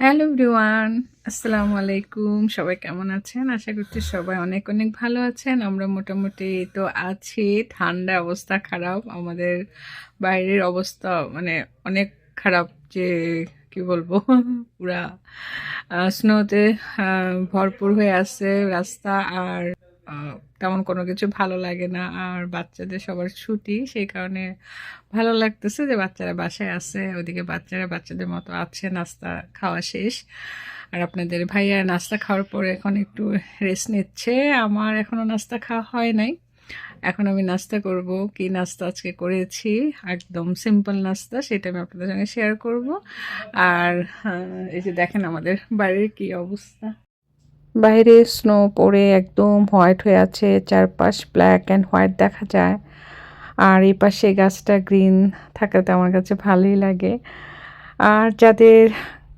Hello everyone, আসসালামু আলাইকুম। সবাই কেমন আছেন? আশা করছি সবাই অনেক অনেক ভালো আছেন। আমরা মোটামুটি তো আছি। ঠান্ডা অবস্থা খারাপ। আমাদের বাইরের অবস্থা মানে অনেক খারাপ যে কি বলব? পুরা স্নোতে ভরপুর হয়ে আছে রাস্তা আর তেমন কোনো কিছু ভালো লাগে না। আর বাচ্চাদের সবার ছুটি, সেই কারণে ভালো লাগতেছে যে বাচ্চারা বাসায় আছে, ওদিকে বাচ্চারা বাচ্চাদের মতো আছে, নাস্তা খাওয়া শেষ। আর আপনাদের ভাইয়া নাস্তা খাওয়ার পরে এখন একটু রেস্ট নিচ্ছে। আমার এখনও নাস্তা খাওয়া হয় নাই। এখন আমি নাস্তা করব, কি নাস্তা আজকে করেছি, একদম সিম্পল নাস্তা, সেটা আমি আপনাদের সঙ্গে শেয়ার করব। আর এই যে দেখেন আমাদের বাড়ির কি অবস্থা। বাইরে স্নো পড়ে একদম হোয়াইট হয়ে আছে, চারপাশ ব্ল্যাক অ্যান্ড হোয়াইট দেখা যায়। আর এই পাশে গাছটা গ্রিন থাকাতে আমার কাছে ভালোই লাগে। আর যাদের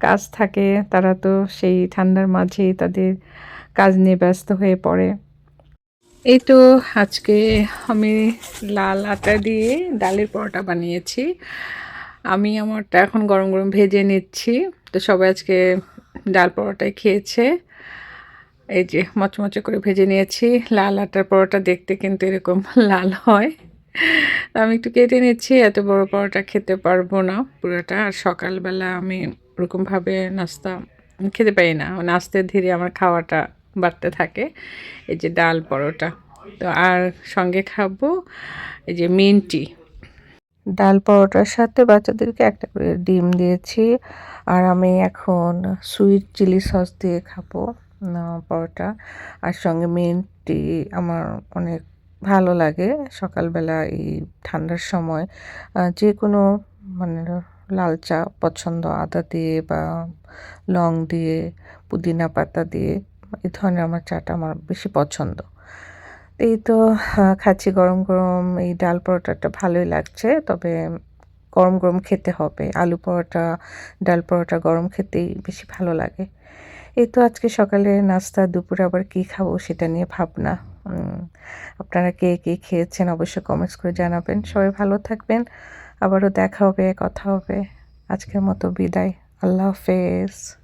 কাজ থাকে, তারা তো সেই ঠান্ডার মাঝেই তাদের কাজ নিয়ে ব্যস্ত হয়ে পড়ে। এই তো আজকে আমি লাল আটা দিয়ে ডালের পরোটা বানিয়েছি। আমি আমারটা এখন গরম গরম ভেজে নিচ্ছি। তো সবাই আজকে ডাল পরোটাই খেয়েছে। এই যে মচমচে করে ভেজে নিয়েছি। লাল আটার পরোটা দেখতে কিন্তু এরকম লাল হয়। আমি একটু কেটে নিচ্ছি, এত বড় পরোটা খেতে পারব না পুরোটা। আর সকালবেলা আমি ওরকমভাবে নাস্তা খেতে পারি না। আস্তে ধীরে আমার খাওয়াটা বাড়তে থাকে। এই যে ডাল পরোটা। তো আর সঙ্গে খাব এই যে মিন্টি। ডাল পরোটার সাথে বাচ্চাদেরকে একটা করে ডিম দিয়েছি। আর আমি এখন সুইট চিলি সস দিয়ে খাব। পরোটা। আর সঙ্গে মিন্টি আমার অনেক ভালো লাগে। সকালবেলা এই ঠান্ডার সময় যে কোনো মানে লাল চা পছন্দ, আদা দিয়ে বা লং দিয়ে, পুদিনা পাতা দিয়ে, এই ধরনের আমার চাটা আমার বেশি পছন্দ। এই তো খাচ্ছি গরম গরম, এই ডাল পরোটাটা ভালোই লাগছে, তবে গরম গরম খেতে হবে। আলু পরোটা, ডাল পরোটা গরম খেতেই বেশি ভালো লাগে। এই তো আজকে সকালে নাস্তা, দুপুরে আবার কী খাব সেটা নিয়ে ভাবনা। আপনারা কে কে খেয়েছেন অবশ্যই কমেন্টস করে জানাবেন। সবাই ভালো থাকবেন। আবারও দেখা হবে, কথা হবে। আজকের মতো বিদায়। আল্লাহ হাফেজ।